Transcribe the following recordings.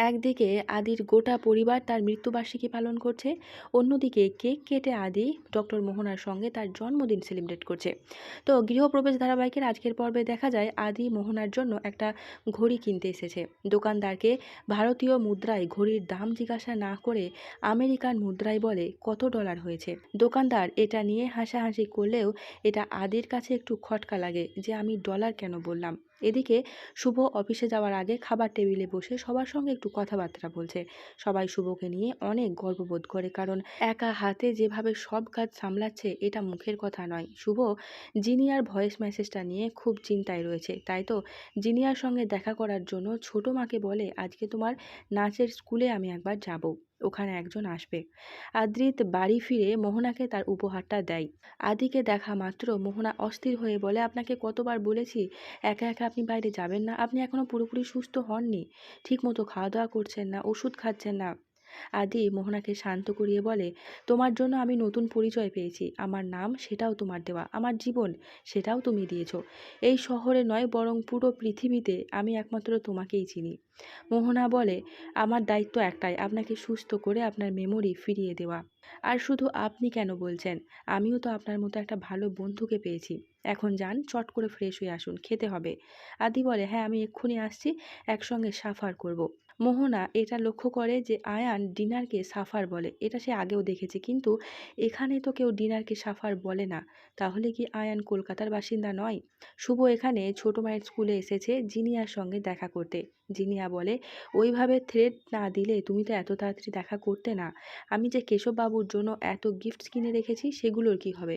একদিকে আদির গোটা পরিবার তার মৃত্যুবার্ষিকী পালন করছে, অন্যদিকে কেক কেটে আদি, ডক্টর মোহনার সঙ্গে তার জন্মদিন সেলিব্রেট করছে। তো গৃহপ্রবেশ ধারাবাহিকের আজকের পর্বে দেখা যায়, আদি মোহনার জন্য একটা ঘড়ি কিনতে এসেছে। দোকানদারকে ভারতীয় মুদ্রায় ঘড়ির দাম জিজ্ঞাসা না করে আমেরিকান মুদ্রায় বলে, কত ডলার হয়েছে? দোকানদার এটা নিয়ে হাসাহাসি করলেও এটা আদির কাছে একটু খটকা লাগে যে, আমি ডলার কেন বললাম? এদিকে শুভ অফিসে যাওয়ার আগে খাবার টেবিলে বসে সবার সঙ্গে একটু কথাবার্তা বলছে। সবাই শুভকে নিয়ে অনেক গর্ববোধ করে কারণ একা হাতে যেভাবে সব কাজ সামলাচ্ছে এটা মুখের কথা নয়। শুভ জিনিয়ার ভয়েস মেসেজটা নিয়ে খুব চিন্তায় রয়েছে। তাই তো জিনিয়ার সঙ্গে দেখা করার জন্য ছোট মাকে বলে, আজকে তোমার নাচের স্কুলে আমি একবার যাব। ওখানে একজন আসবে। আদ্রিত বাড়ি ফিরে মোহনাকে তার উপহারটা দেয়। আদিকে দেখা মাত্র মোহনা অস্থির হয়ে বলে, আপনাকে কতবার বলেছি, একা একা আপনি বাইরে যাবেন না। আপনি এখনও পুরোপুরি সুস্থ হননি। ঠিকমতো খাওয়া দাওয়া করছেন না, ওষুধ খাচ্ছেন না। আদি মোহনাকে শান্ত করিয়ে বলে, তোমার জন্য আমি নতুন পরিচয় পেয়েছি। আমার নাম সেটাও তোমার দেওয়া। আমার জীবন সেটাও তুমি দিয়েছ। এই শহরে নয়, বরং পুরো পৃথিবীতে আমি একমাত্র তোমাকেই চিনি। মোহনা বলে, আমার দায়িত্ব একটাই, আপনাকে সুস্থ করে আপনার মেমোরি ফিরিয়ে দেওয়া। আর শুধু আপনি কেন বলছেন? আমিও তো আপনার মতো একটা ভালো বন্ধুকে পেয়েছি। এখন যান, চট করে ফ্রেশ হয়ে আসুন, খেতে হবে। আদি বলে হ্যাঁ আমি এক্ষুনি আসছি, একসঙ্গে সাফার করব। মোহনা এটা লক্ষ্য করে যে আয়ান ডিনারকে সাফার বলে। এটা সে আগেও দেখেছে, কিন্তু এখানে তো কেউ ডিনারকে সাফার বলে না। তাহলে কি আয়ান কলকাতার বাসিন্দা নয়? শুভ এখানে ছোট মায়ের স্কুলে এসেছে জিনিয়ার সঙ্গে দেখা করতে। জিনিয়া বলে, ওইভাবে থ্রেড না দিলে তুমি তো এত তাড়াতাড়ি দেখা করতে না। আমি যে কেশববাবুর জন্য এত গিফটস কিনে রেখেছি, সেগুলোর কি হবে?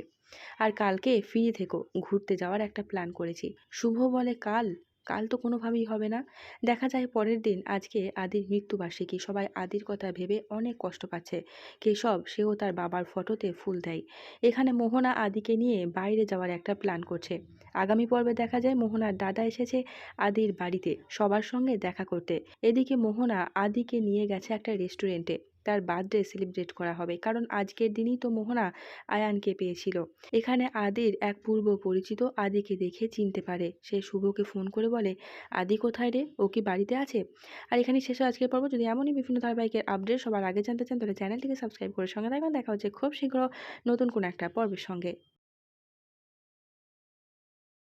আর কালকে ফিরে থেকো, ঘুরতে যাওয়ার একটা প্ল্যান করেছি। শুভ বলে, কাল? কাল তো কোনোভাবেই হবে না। দেখা যায় পরের দিন, আজকে আদির মৃত্যুবার্ষিকী, সবাই আদির কথা ভেবে অনেক কষ্ট পাচ্ছে। কেশব, সেও তার বাবার ফটোতে ফুল দেয়। এখানে মোহনা আদিকে নিয়ে বাইরে যাওয়ার একটা প্ল্যান করছে। আগামী পর্বে দেখা যায় মোহনার দাদা এসেছে আদির বাড়িতে সবার সঙ্গে দেখা করতে। এদিকে মোহনা আদিকে নিয়ে গেছে একটা রেস্টুরেন্টে। তার বার্থডে সেলিব্রেট করা হবে। কারণ আজকের দিনই তো মোহনা আয়ানকে পেয়েছিল। এখানে আদির এক পূর্ব পরিচিত আদিকে দেখে চিনতে পারে। সে শুভকে ফোন করে বলে, আদি কোথায় রে? ও কি বাড়িতে আছে? আর এখানে শেষ আজকের পর্ব। যদি এমনই বিভিন্ন ধারাবাহিকের আপডেট সবার আগে জানতে চান, তাহলে চ্যানেলটিকে সাবস্ক্রাইব করে সঙ্গে থাকবেন। দেখা হচ্ছে খুব শীঘ্র নতুন কোনো একটা পর্বের সঙ্গে।